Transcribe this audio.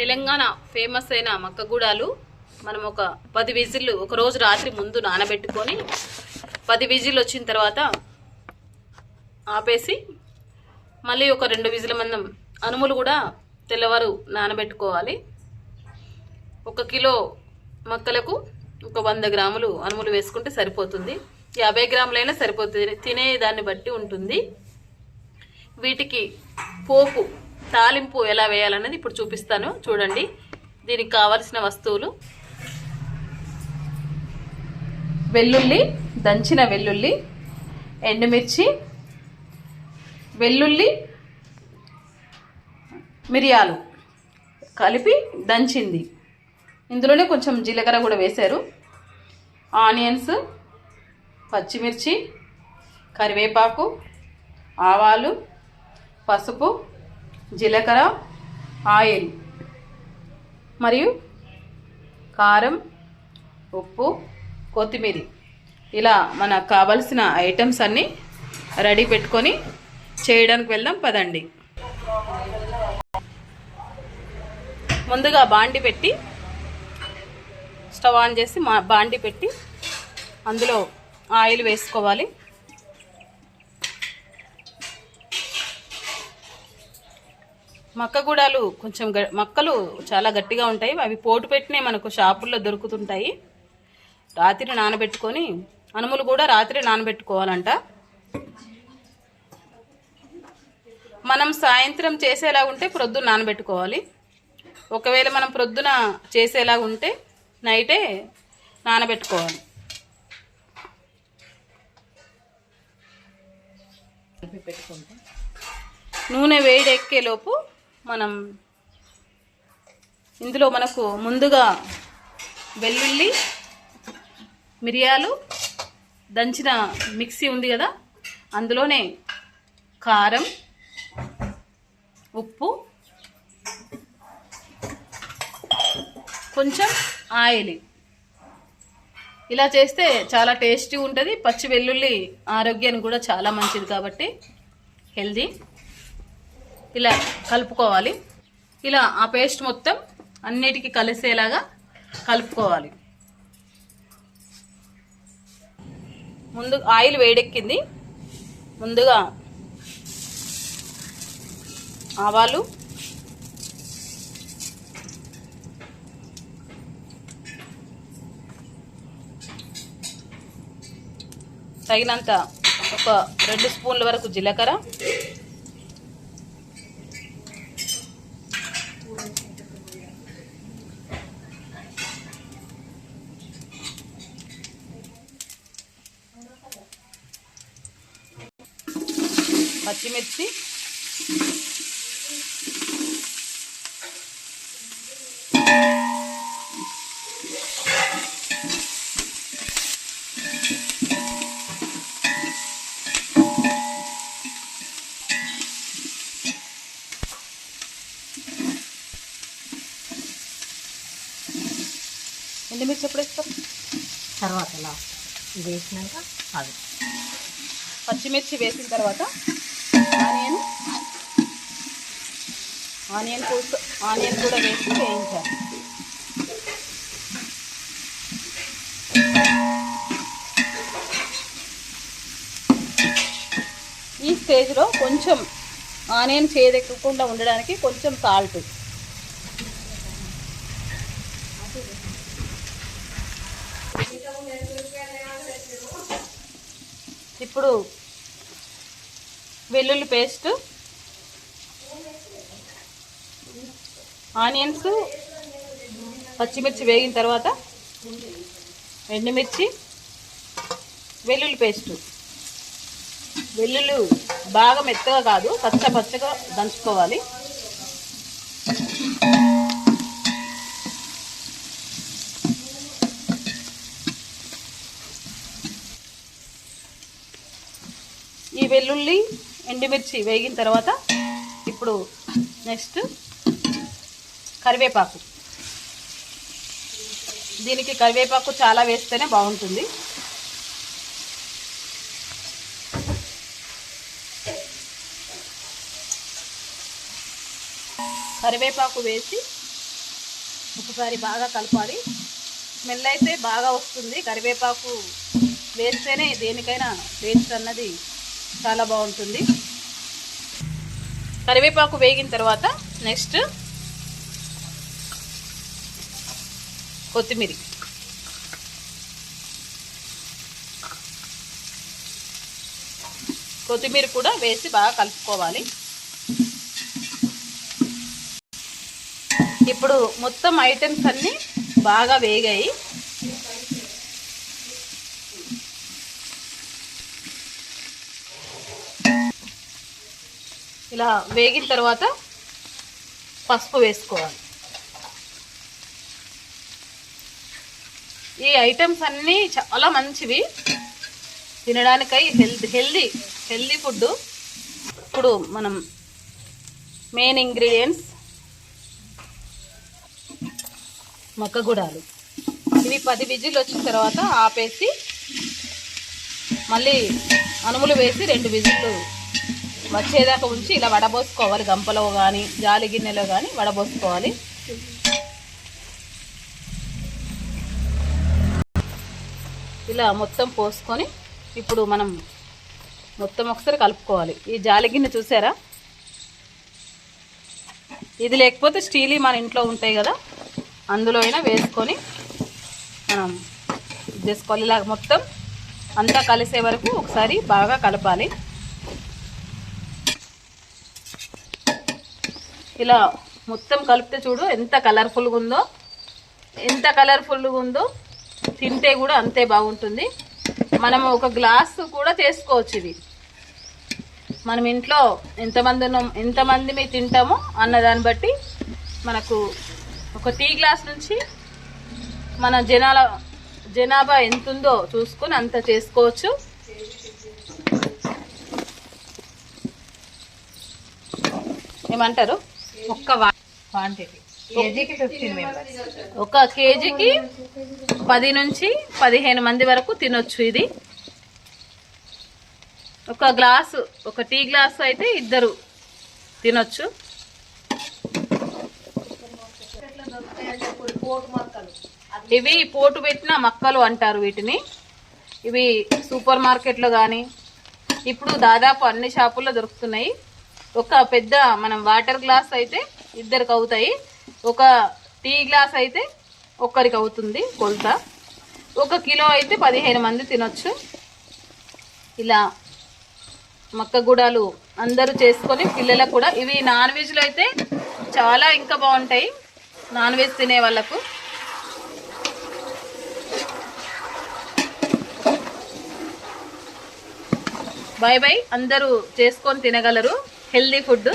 Telangana famous అయిన మక్కగూడాలు మనం ఒక పది విజిల్లు ఒక రోజు రాత్రి ముందు నానబెట్టుకొని పది విజిల్లు వచ్చిన తర్వాత ఆపేసి మళ్ళీ ఒక రెండు విజిల మందం అనుములు కూడా తెల్లవారు నానబెట్టుకోవాలి. ఒక కిలో మొక్కలకు ఒక వంద గ్రాములు అనుములు వేసుకుంటే సరిపోతుంది. యాభై గ్రాములైనా సరిపోతుంది. తినే దాన్ని బట్టి ఉంటుంది. వీటికి పోపు తాలింపు ఎలా వేయాలన్నది ఇప్పుడు చూపిస్తాను. చూడండి. దీనికి కావలసిన వస్తువులు. వెల్లుల్లి దంచిన వెల్లుల్లి ఎండుమిర్చి వెల్లుల్లి మిరియాలు కలిపి దంచింది. ఇందులోనే కొంచెం జీలకర్ర కూడా వేశారు. ఆనియన్స్ పచ్చిమిర్చి కరివేపాకు ఆవాలు పసుపు జీలకర్ర ఆయిల్ మరియు కారం ఉప్పు కొత్తిమీర. ఇలా మనకు కావలసిన ఐటమ్స్ అన్నీ రెడీ పెట్టుకొని చేయడానికి వెళ్దాం పదండి. ముందుగా బాండి పెట్టి స్టవ్ ఆన్ చేసి మా బాండి పెట్టి అందులో ఆయిల్ వేసుకోవాలి. మక్కగూడాలు కొంచెం గ- మక్కలు చాలా గట్టిగా ఉంటాయి. అవి పోటు పెట్టినే మనకు షాపుల్లో దొరుకుతుంటాయి. రాత్రి నానబెట్టుకొని అనుములు కూడా రాత్రి నానబెట్టుకోవాలంట. మనం సాయంత్రం చేసేలా ఉంటే ప్రొద్దున నానబెట్టుకోవాలి. ఒకవేళ మనం ప్రొద్దున చేసేలా ఉంటే నైటే నానబెట్టుకోవాలి. నూనె వేడి ఎక్కేలోపు మనం ఇందులో మనకు ముందుగా వెల్లుల్లి మిరియాలు దంచిన మిక్సీ ఉంది కదా అందులోనే కారం ఉప్పు కొంచెం ఆయిల్. ఇలా చేస్తే చాలా టేస్టీ ఉంటుంది. పచ్చి వెల్లుల్లి ఆరోగ్యానికి కూడా చాలా మంచిది కాబట్టి హెల్దీ. ఇలా కలుపుకోవాలి. ఇలా ఆ పేస్ట్ మొత్తం అన్నిటికీ కలిసేలాగా కలుపుకోవాలి. ముందు ఆయిల్ వేడెక్కింది. ముందుగా ఆవాలు తగినంత ఒక రెండు స్పూన్ల వరకు జీలకర్ర పచ్చిమిర్చి. ఎండుమిర్చి ఎప్పుడు వేస్తారు తర్వాత లాస్ట్. వేసినాక అది పచ్చిమిర్చి వేసిన తర్వాత ఆనియన్ ఆనియన్ కూడా ఆనియన్ కూడా వేసి వేయించాలి ఈ స్టేజ్లో కొంచెం ఆనియన్ చేదెక్కకుండా ఉండడానికి కొంచెం సాల్ట్. ఇప్పుడు వెల్లుల్లి పేస్ట్ ఆనియన్స్ పచ్చిమిర్చి వేగిన తర్వాత ఎండుమిర్చి వెల్లుల్లి పేస్టు. వెల్లుల్లి బాగా మెత్తగా కాదు పచ్చ పచ్చగా దంచుకోవాలి. ఈ వెల్లుల్లి ఎండుమిర్చి వేగిన తర్వాత ఇప్పుడు నెక్స్ట్ కరివేపాకు. దీనికి కరివేపాకు చాలా వేస్తేనే బాగుంటుంది. కరివేపాకు వేసి ఒకసారి బాగా కలపాలి. స్మెల్ అయితే బాగా వస్తుంది. కరివేపాకు వేస్తేనే దేనికైనా టేస్ట్ అన్నది చాలా బాగుంటుంది. కరివేపాకు వేగిన తర్వాత నెక్స్ట్ కొత్తిమీర. కొత్తిమీర కూడా వేసి బాగా కలుపుకోవాలి. ఇప్పుడు మొత్తం ఐటమ్స్ అన్నీ బాగా వేగాయి. ఇలా వేగిన తర్వాత పసుపు వేసుకోవాలి. ఈ ఐటమ్స్ అన్నీ చాలా మంచివి. తినడానికై హెల్తీ హెల్దీ హెల్దీ ఫుడ్ ఇప్పుడు మనం మెయిన్ ఇంగ్రీడియంట్స్ మొక్కగూడాలు. ఇవి పది విజిల్ వచ్చిన తర్వాత ఆపేసి మళ్ళీ అనుములు వేసి రెండు విజిల్లు వచ్చేదాకా ఉంచి ఇలా వడబోసుకోవాలి. గంపలో కానీ జాలి గిన్నెలో కానీ వడబోసుకోవాలి. ఇలా మొత్తం పోసుకొని ఇప్పుడు మనం మొత్తం ఒకసారి కలుపుకోవాలి. ఈ జాలి గిన్నె చూసారా? ఇది లేకపోతే స్టీల్ మన ఇంట్లో ఉంటాయి కదా అందులో అయినా వేసుకొని మనం చేసుకోవాలి. ఇలా మొత్తం అంతా కలిసే వరకు ఒకసారి బాగా కలపాలి. ఇలా మొత్తం కలిపితే చూడు ఎంత కలర్ఫుల్గా ఉందో ఎంత కలర్ఫుల్గా ఉందో. తింటే కూడా అంతే బాగుంటుంది. మనం ఒక గ్లాసు కూడా చేసుకోవచ్చు ఇది. మనం ఇంట్లో ఎంతమంది ఉన్నాం ఎంతమంది మీ తింటామో అన్న దాన్ని బట్టి మనకు ఒక టీ గ్లాస్ నుంచి మన జనాల జనాభా ఎంత ఉందో చూసుకొని అంత చేసుకోవచ్చు. ఏమంటారు? ఒక్క క్వాంటిటీ కేజీకి ఫిఫ్టీన్ మెంబర్స్ ఒక కేజీకి పది నుంచి పదిహేను మంది వరకు తినొచ్చు ఇది. ఒక గ్లాసు ఒక టీ గ్లాసు అయితే ఇద్దరు తినొచ్చు. ఇవి పోటు పెట్టిన మక్కలు అంటారు వీటిని. ఇవి సూపర్ మార్కెట్లో కానీ ఇప్పుడు దాదాపు అన్ని షాపుల్లో దొరుకుతున్నాయి. ఒక పెద్ద మనం వాటర్ గ్లాస్ అయితే ఇద్దరికి అవుతాయి. ఒక టీ గ్లాస్ అయితే ఒక్కరికి అవుతుంది కొలత. ఒక కిలో అయితే పదిహేను మంది తినొచ్చు. ఇలా మక్కగూడాలు అందరూ చేసుకొని పిల్లలకు కూడా ఇవి నాన్ వెజ్లో అయితే చాలా ఇంకా బాగుంటాయి. నాన్ వెజ్ తినే వాళ్ళకు. బై బై అందరూ చేసుకొని తినగలరు. Healthy food.